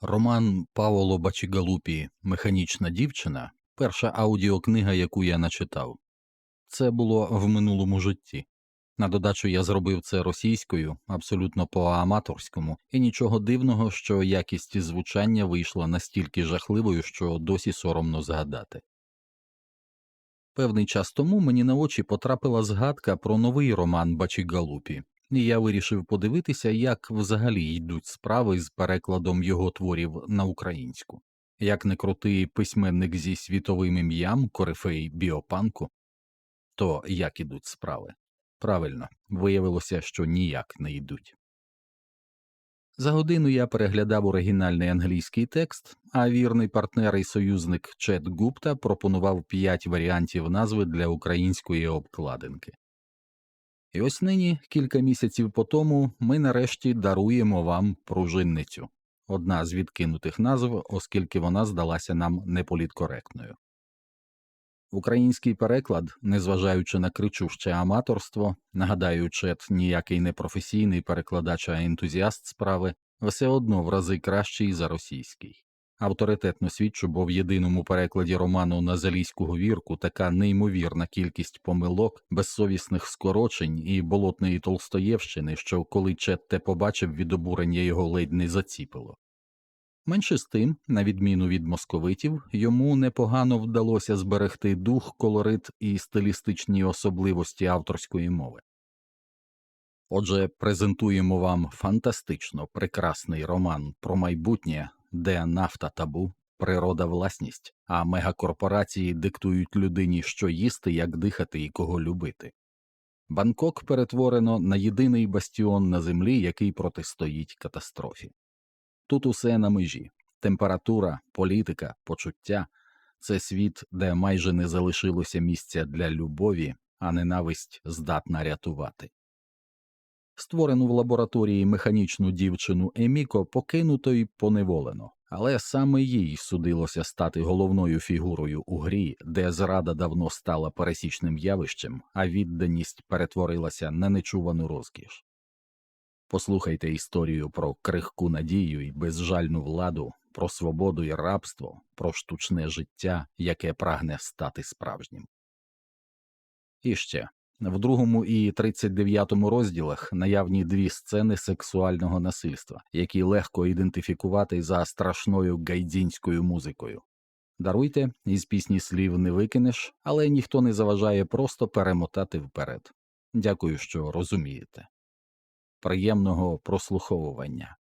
Роман Паволо Бачігалупі Механічна дівчина перша аудіокнига, яку я начитав. Це було в минулому житті. На додачу я зробив це російською, абсолютно по аматорському, і нічого дивного, що якість звучання вийшла настільки жахливою, що досі соромно згадати. Певний час тому мені на очі потрапила згадка про новий роман Бачігалупі, і я вирішив подивитися, як взагалі йдуть справи з перекладом його творів на українську. Як не крутий письменник зі світовим ім'ям, корифей біопанку, то як ідуть справи? Правильно, виявилося, що ніяк не йдуть. За годину я переглядав оригінальний англійський текст, а вірний партнер і союзник Чет Гупта пропонував п'ять варіантів назви для української обкладинки. І ось нині, кілька місяців по тому, ми нарешті даруємо вам пружинницю одна з відкинутих назв, оскільки вона здалася нам неполіткоректною. Український переклад, незважаючи на кричуще аматорство, нагадаю, Чет ніякий не професійний перекладач, а ентузіаст справи, все одно в рази кращий за російський. Авторитетно свідчу, бо в єдиному перекладі роману на залізьку говірку така неймовірна кількість помилок, безсовісних скорочень і болотної толстоєвщини, що коли Чет те побачив, від обурення його ледь не заціпило. Менше з тим, на відміну від московитів, йому непогано вдалося зберегти дух, колорит і стилістичні особливості авторської мови. Отже, презентуємо вам фантастично прекрасний роман про майбутнє, де нафта табу, природа власність, а мегакорпорації диктують людині, що їсти, як дихати і кого любити. Бангкок перетворено на єдиний бастіон на землі, який протистоїть катастрофі. Тут усе на межі температура, політика, почуття це світ, де майже не залишилося місця для любові, а ненависть здатна рятувати. Створену в лабораторії механічну дівчину Еміко покинуто й поневолено, але саме їй судилося стати головною фігурою у грі, де зрада давно стала пересічним явищем, а відданість перетворилася на нечувану розкіш. Послухайте історію про крихку надію і безжальну владу, про свободу і рабство, про штучне життя, яке прагне стати справжнім. І ще в другому і 39 розділах наявні дві сцени сексуального насильства, які легко ідентифікувати за страшною гайдзінською музикою. Даруйте, із пісні слів не викинеш, але ніхто не заважає просто перемотати вперед. Дякую, що розумієте. Приємного прослуховування.